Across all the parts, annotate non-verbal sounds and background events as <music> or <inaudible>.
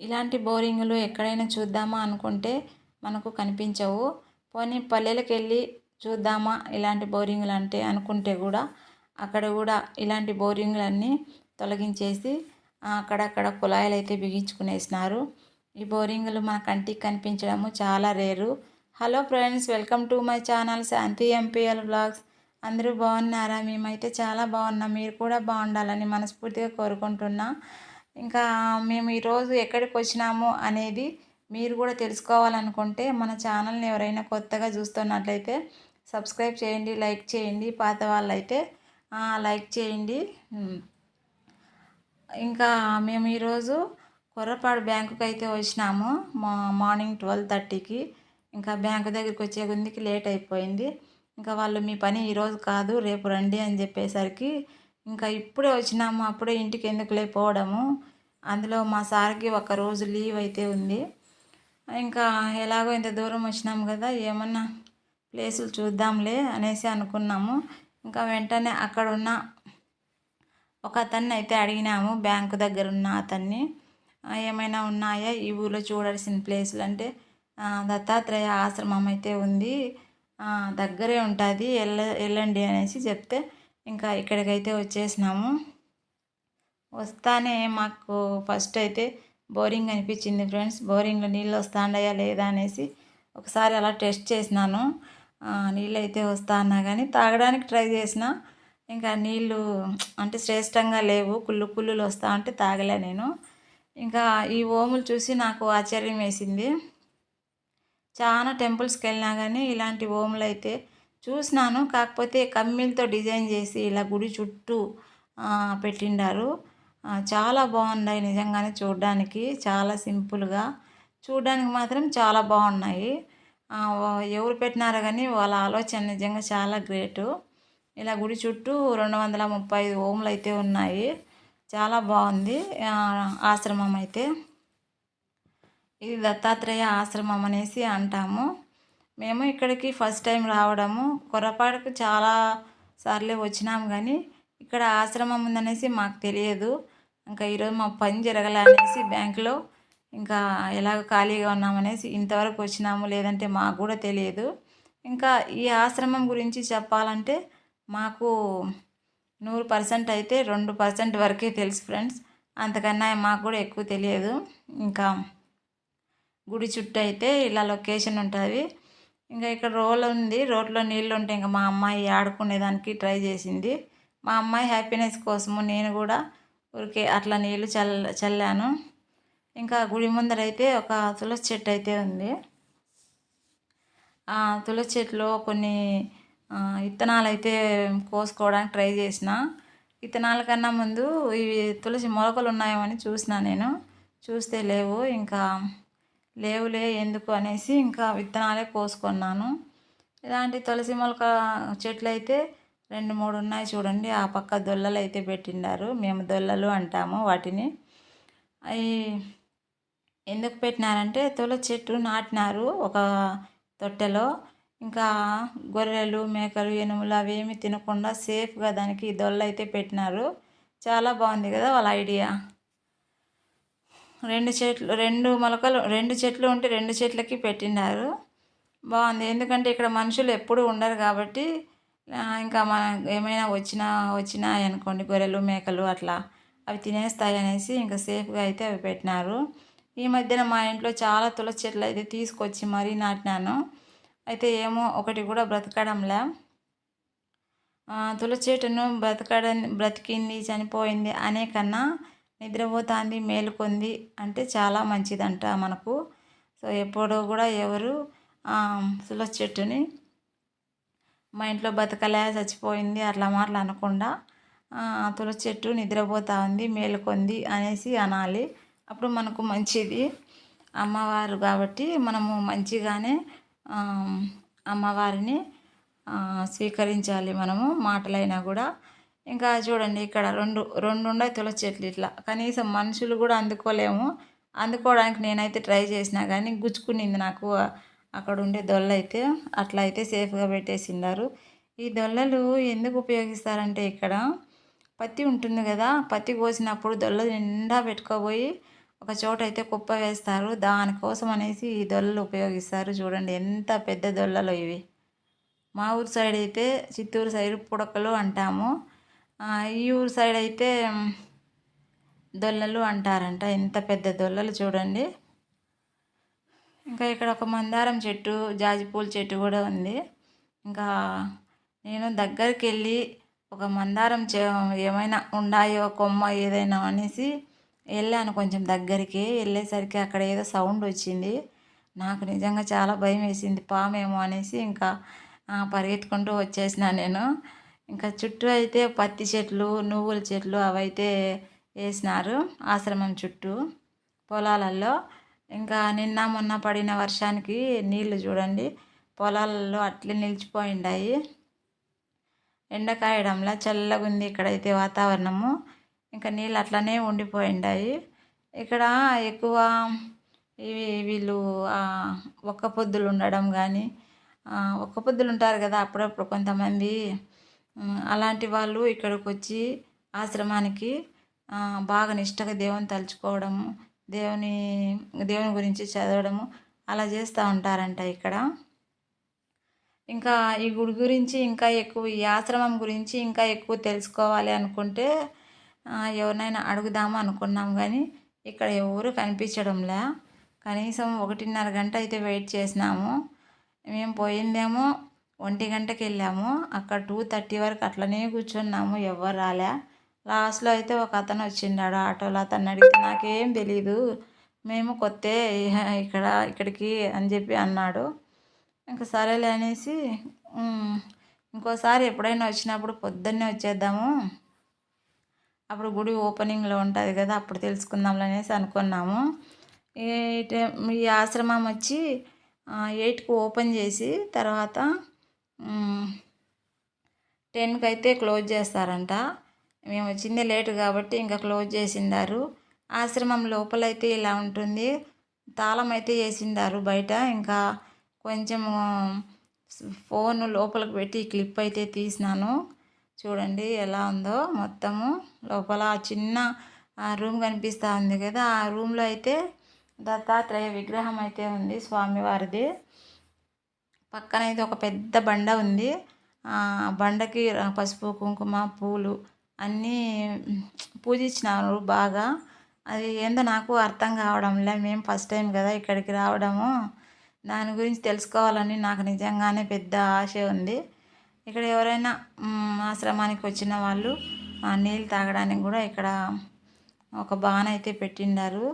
ఇలాంటి బోరింగులు ఎక్కడైనా చూద్దామా అనుకుంటే మనకు కనిపించవు. పోనీ పల్లెలకు వెళ్ళి చూద్దామా ఇలాంటి బోరింగులు అంటే అనుకుంటే కూడా అక్కడ కూడా ఇలాంటి బోరింగులన్నీ తొలగించేసి అక్కడక్కడ కుళాయిలు అయితే బిగించుకునేసినారు. ఈ బోరింగులు మన కంటికి కనిపించడము చాలా rare. Hello friends welcome to my channel Shanti MPL blogs. అందరూ బాగున్నారా? మేమైతే చాలా బాగున్నాం. మీరు కూడా బాగుండాలని మనస్ఫూర్తిగా కోరుకుంటున్నా. ఇంకా మేము ఈరోజు ఎక్కడికి వచ్చినాము అనేది మీరు కూడా తెలుసుకోవాలనుకుంటే మన ఛానల్ని ఎవరైనా కొత్తగా చూస్తున్నట్లయితే సబ్స్క్రైబ్ చేయండి లైక్ చేయండి పాత వాళ్ళైతే లైక్ చేయండి. ఇంకా మేము ఈరోజు కొర్రపాడు బ్యాంకుకి అయితే వచ్చినాము. మా మార్నింగ్ ట్వెల్వ్ థర్టీకి. ఇంకా బ్యాంకు దగ్గరికి వచ్చే గుందికి లేట్ అయిపోయింది. ఇంకా వాళ్ళు మీ పని ఈరోజు కాదు రేపు రండి అని చెప్పేసరికి ఇంకా ఇప్పుడే వచ్చినాము అప్పుడే ఇంటికి ఎందుకు లేకపోవడము. అందులో మా సార్కి ఒక రోజు లీవ్ అయితే ఉంది. ఇంకా ఎలాగో ఇంత దూరం వచ్చినాము కదా ఏమన్నా ప్లేసులు చూద్దాంలే అనేసి అనుకున్నాము. ఇంకా వెంటనే అక్కడ ఉన్న ఒక అతన్ని అయితే అడిగినాము బ్యాంకు దగ్గర ఉన్న అతన్ని. ఏమైనా ఉన్నాయా? ఈ ఊళ్ళో చూడాల్సిన ప్లేసులు అంటే దత్తాత్రేయ ఆశ్రమం అయితే ఉంది. దగ్గరే ఉంటుంది వెళ్ళ వెళ్ళండి అనేసి చెప్తే ఇంకా ఇక్కడికైతే వచ్చేసినాము. వస్తానే మాకు ఫస్ట్ అయితే బోరింగ్ అనిపించింది ఫ్రెండ్స్. బోరింగ్లో నీళ్ళు వస్తాండయా లేదా అనేసి ఒకసారి అలా టెస్ట్ చేసినాను. నీళ్ళు అయితే వస్తా అన్నా కానీ తాగడానికి ట్రై చేసిన. ఇంకా నీళ్ళు అంటే శ్రేష్టంగా లేవు. కుళ్ళు కుళ్ళులు వస్తా ఉంటే తాగలే నేను. ఇంకా ఈ ఓములు చూసి నాకు ఆశ్చర్యం వేసింది. చాలా టెంపుల్స్కి వెళ్ళినా కానీ ఇలాంటి ఓములు అయితే చూసినాను. కాకపోతే కమ్మీలతో డిజైన్ చేసి ఇలా గుడి చుట్టూ పెట్టిండారు. చాలా బాగున్నాయి నిజంగానే చూడడానికి. చాలా సింపుల్గా. చూడడానికి మాత్రం చాలా బాగున్నాయి. ఎవరు పెట్టినారో కానీ వాళ్ళ ఆలోచన నిజంగా చాలా గ్రేటు. ఇలా గుడి చుట్టూ రెండు వందల ముప్పై ఐదు ఓములు అయితే ఉన్నాయి. చాలా బాగుంది. ఆశ్రమం అయితే. ఇది దత్తాత్రేయ ఆశ్రమం అనేసి అంటాము. మేము ఇక్కడికి ఫస్ట్ టైం రావడము. కొరపాటుకు చాలా సార్లే వచ్చినాము కానీ ఇక్కడ ఆశ్రమం ఉందనేసి మాకు తెలియదు. ఇంకా ఈరోజు మా పని జరగలే అనేసి బ్యాంకులో ఇంకా ఎలాగ ఖాళీగా ఉన్నామనేసి ఇంతవరకు వచ్చినాము. లేదంటే మాకు కూడా తెలియదు. ఇంకా ఈ ఆశ్రమం గురించి చెప్పాలంటే మాకు నూరు పర్సెంట్ అయితే రెండు పర్సెంట్ వరకే తెలుసు ఫ్రెండ్స్. అంతకన్నా మాకు కూడా ఎక్కువ తెలియదు. ఇంకా గుడి చుట్టూ అయితే ఇలా లొకేషన్ ఉంటుంది. ఇంకా ఇక్కడ రోల్ ఉంది. రోడ్లో నీళ్ళు ఉంటే ఇంకా మా అమ్మాయి ఆడుకునేదానికి ట్రై చేసింది. మా అమ్మాయి హ్యాపీనెస్ కోసము నేను కూడా ఊరికే అట్లా నీళ్ళు చల్ చల్లాను. ఇంకా గుడి ముందర అయితే ఒక తులసి చెట్టు అయితే ఉంది. ఆ తులసి చెట్టులో కొన్ని విత్తనాలు అయితే కోసుకోవడానికి ట్రై చేసిన. విత్తనాల కన్నా ముందు ఇవి తులసి మొలకలు ఉన్నాయేమని చూసిన నేను. చూస్తే లేవు. ఇంకా లేవులే ఎందుకు అనేసి ఇంకా విత్తనాలే కోసుకున్నాను. ఇలాంటి తులసి మొలక చెట్లు అయితే రెండు మూడు ఉన్నాయి చూడండి. ఆ పక్క దొల్లలు అయితే పెట్టిండారు. మేము దొల్లలు అంటాము వాటిని. అవి ఎందుకు పెట్టినారంటే తులసి చెట్టు నాటినారు ఒక తొట్టెలో. ఇంకా గొర్రెలు మేకలు ఎనుములు అవేమి తినకుండా సేఫ్గా దానికి దొల్ల అయితే పెట్టినారు. చాలా బాగుంది కదా వాళ్ళ ఐడియా. రెండు చెట్లు రెండు మొలకలు రెండు చెట్లు ఉంటే రెండు చెట్లకి పెట్టినారు. బాగుంది. ఎందుకంటే ఇక్కడ మనుషులు ఎప్పుడు ఉండరు కాబట్టి ఇంకా మన ఏమైనా వచ్చినా వచ్చినాయి అనుకోండి గొర్రెలు మేకలు అట్లా అవి తినేస్తాయి అనేసి ఇంకా సేఫ్గా అయితే అవి పెట్టినారు. ఈ మధ్యన మా ఇంట్లో చాలా తులసి చెట్లు అయితే తీసుకొచ్చి మరీ నాటినాను. అయితే ఏమో ఒకటి కూడా బ్రతకడంలే. తులసి చెట్టును బ్రతకడం బ్రతికింది చనిపోయింది అనే కన్నా నిద్రపోతుంది మేలుకొంది అంటే చాలా మంచిదంట మనకు. సో ఎప్పుడూ కూడా ఎవరు తులసి చెట్టుని మా ఇంట్లో బతకలే చచ్చిపోయింది అట్లా మాటలు అనకుండా తులసి చెట్టు నిద్రపోతా ఉంది మేలుకొంది అనేసి అనాలి. అప్పుడు మనకు మంచిది. అమ్మవారు కాబట్టి మనము మంచిగానే అమ్మవారిని స్వీకరించాలి మనము మాటలైనా కూడా. ఇంకా చూడండి ఇక్కడ రెండు రెండు ఉన్నాయి తులసి చెట్లు ఇట్లా. కనీసం మనుషులు కూడా అందుకోలేము. అందుకోవడానికి నేనైతే ట్రై చేసినా కానీ గుచ్చుకునింది నాకు. అక్కడ ఉండే దొల్ల అయితే అట్లా అయితే సేఫ్గా పెట్టేసిండారు. ఈ దొల్లలు ఎందుకు ఉపయోగిస్తారంటే ఇక్కడ పత్తి ఉంటుంది కదా పత్తి కోసినప్పుడు దొల్ల నిండా పెట్టుకోబోయి ఒక చోట అయితే కుప్ప వేస్తారు. దానికోసం అనేసి ఈ దొల్లలు ఉపయోగిస్తారు. చూడండి ఎంత పెద్ద దొల్లలు ఇవి. మా ఊరు సైడ్ అయితే చిత్తూరు సైడ్ పుడకలు అంటాము. ఈ ఊరు సైడ్ అయితే దొల్లలు అంటారంట. ఎంత పెద్ద దొల్లలు చూడండి. ఇంకా ఇక్కడ ఒక మందారం చెట్టు జాజిపూల చెట్టు కూడా ఉంది. ఇంకా నేను దగ్గరికి వెళ్ళి ఒక మందారం ఏమైనా ఉన్నాయో కొమ్మ ఏదైనా అనేసి వెళ్ళాను కొంచెం దగ్గరికి. వెళ్ళేసరికి అక్కడ ఏదో సౌండ్ వచ్చింది. నాకు నిజంగా చాలా భయం వేసింది. పామేమో అనేసి ఇంకా పరిగెత్తుకుంటూ వచ్చేసిన నేను. ఇంకా చుట్టూ అయితే పత్తి చెట్లు నువ్వుల చెట్లు అవైతే వేసినారు ఆశ్రమం చుట్టూ పొలాలలో ఇంకా నిన్న మొన్న పడిన వర్షానికి నీళ్ళు చూడండి పొలాలలో అట్లే నిలిచిపోయిండాయి. ఎండకాయడంలా చల్లగా ఉంది ఇక్కడైతే వాతావరణము. ఇంకా నీళ్ళు అట్లనే ఉండిపోయిండాయి. ఇక్కడ ఎక్కువ ఇవి వీళ్ళు ఒక్క పొద్దులు ఉండడం కానీ ఒక్క పొద్దులు ఉంటారు కదా అప్పుడప్పుడు కొంతమంది అలాంటి వాళ్ళు ఇక్కడికి వచ్చి ఆశ్రమానికి బాగా నిష్టగా దేవుని తలుచుకోవడము దేవుని దేవుని గురించి చదవడము అలా చేస్తూ ఉంటారంట ఇక్కడ. ఇంకా ఈ గుడి గురించి ఇంకా ఎక్కువ ఈ ఆశ్రమం గురించి ఇంకా ఎక్కువ తెలుసుకోవాలి అనుకుంటే ఎవరినైనా అడుగుదాము అనుకున్నాం కానీ ఇక్కడ ఎవరు కనిపించడంలే. కనీసం ఒకటిన్నర గంట అయితే వెయిట్ చేసినాము. మేము పోయిందేమో ఒంటి గంటకి వెళ్ళాము అక్కడ టూ థర్టీ వరకు అట్లనే కూర్చున్నాము. ఎవరు రాలే. లాస్ట్లో అయితే ఒక అతను వచ్చిండాడు ఆటోలో. అతను అడిగితే నాకేం తెలీదు. మేము కొత్త <laughs> ఇక్కడ ఇక్కడికి అని చెప్పి అన్నాడు. ఇంకా సరేలే అనేసి ఇంకోసారి ఎప్పుడైనా వచ్చినప్పుడు పొద్దున్నే వచ్చేద్దాము. అప్పుడు గుడి ఓపెనింగ్లో ఉంటుంది కదా అప్పుడు తెలుసుకుందాం అనేసి అనుకున్నాము. ఈ ఆశ్రమం వచ్చి ఎయిట్కి ఓపెన్ చేసి తర్వాత టెన్కి అయితే క్లోజ్ చేస్తారంట. మేము వచ్చింది లేటు కాబట్టి ఇంకా క్లోజ్ చేసిండారు ఆశ్రమం లోపలైతే ఇలా ఉంటుంది. తాళం అయితే వేసిండారు బయట. ఇంకా కొంచెం ఫోన్ లోపలికి పెట్టి క్లిప్ అయితే తీసినాను. చూడండి ఎలా ఉందో మొత్తము. లోపల చిన్న రూమ్ కనిపిస్తూ ఉంది కదా. ఆ రూమ్లో అయితే దత్తాత్రేయ విగ్రహం అయితే ఉంది స్వామివారిది. పక్కన అయితే ఒక పెద్ద బండ ఉంది. బండకి పసుపు కుంకుమ పూలు అన్నీ పూజించినారు బాగా. అది ఏందో నాకు అర్థం కావడంలే. మేము ఫస్ట్ టైం కదా ఇక్కడికి రావడము. దాని గురించి తెలుసుకోవాలని నాకు నిజంగానే పెద్ద ఆశ ఉంది. ఇక్కడ ఎవరైనా ఆశ్రమానికి వచ్చిన వాళ్ళు నీళ్ళు తాగడానికి కూడా ఇక్కడ ఒక బాణ అయితే పెట్టిండారు.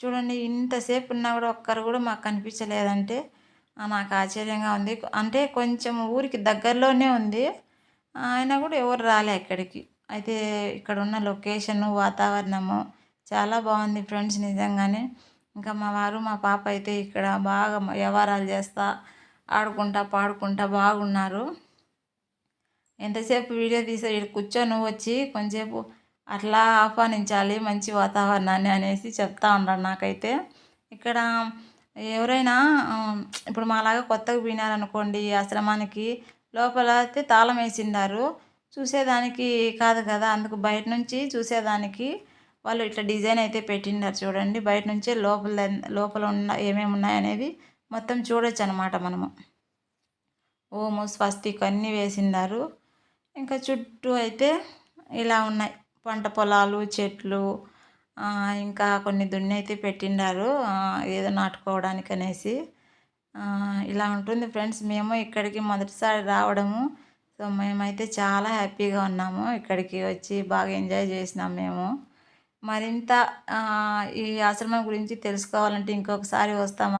చూడండి ఇంతసేపు ఉన్నా కూడా ఒక్కరు కూడా మాకు కనిపించలేదంటే నాకు ఆశ్చర్యంగా ఉంది. అంటే కొంచెం ఊరికి దగ్గరలోనే ఉంది. అయినా కూడా ఎవరు రాలే ఇక్కడికి అయితే ఇక్కడ ఉన్న లొకేషను వాతావరణము చాలా బాగుంది ఫ్రెండ్స్ నిజంగానే. ఇంకా మా వారు మా పాప అయితే ఇక్కడ బాగా వ్యవహారాలు చేస్తా ఆడుకుంటా పాడుకుంటా బాగున్నారు. ఎంతసేపు వీడియో తీసే ఇక్కడ కూర్చొని వచ్చి కొంచెంసేపు అట్లా ఆహ్వానించాలి మంచి వాతావరణాన్ని అనేసి చెప్తా ఉన్నారు నాకైతే. ఇక్కడ ఎవరైనా ఇప్పుడు మాలాగా కొత్తగా పోయినారనుకోండి ఆశ్రమానికి లోపల అయితే తాళం వేసిండారు. చూసేదానికి కాదు కదా అందుకు బయట నుంచి చూసేదానికి వాళ్ళు ఇట్లా డిజైన్ అయితే పెట్టిండారు చూడండి. బయట నుంచే లోపల లోపల ఉన్న ఏమేమి ఉన్నాయనేది మొత్తం చూడొచ్చు అనమాట మనము. ఓము స్వస్తిక్ అన్నీ వేసిండారు. ఇంకా చుట్టూ అయితే ఇలా ఉన్నాయి. పంట పొలాలు చెట్లు ఇంకా కొన్ని దున్ని అయితే పెట్టిండారు ఏదో నాటుకోవడానికి అనేసి. ఇలా ఉంటుంది ఫ్రెండ్స్ మేము ఇక్కడికి మొదటిసారి రావడము. సో మేమైతే చాలా హ్యాపీగా ఉన్నాము ఇక్కడికి వచ్చి బాగా ఎంజాయ్ చేసినాం మేము. మరింత ఈ ఆశ్రమం గురించి తెలుసుకోవాలంటే ఇంకొకసారి వస్తాము?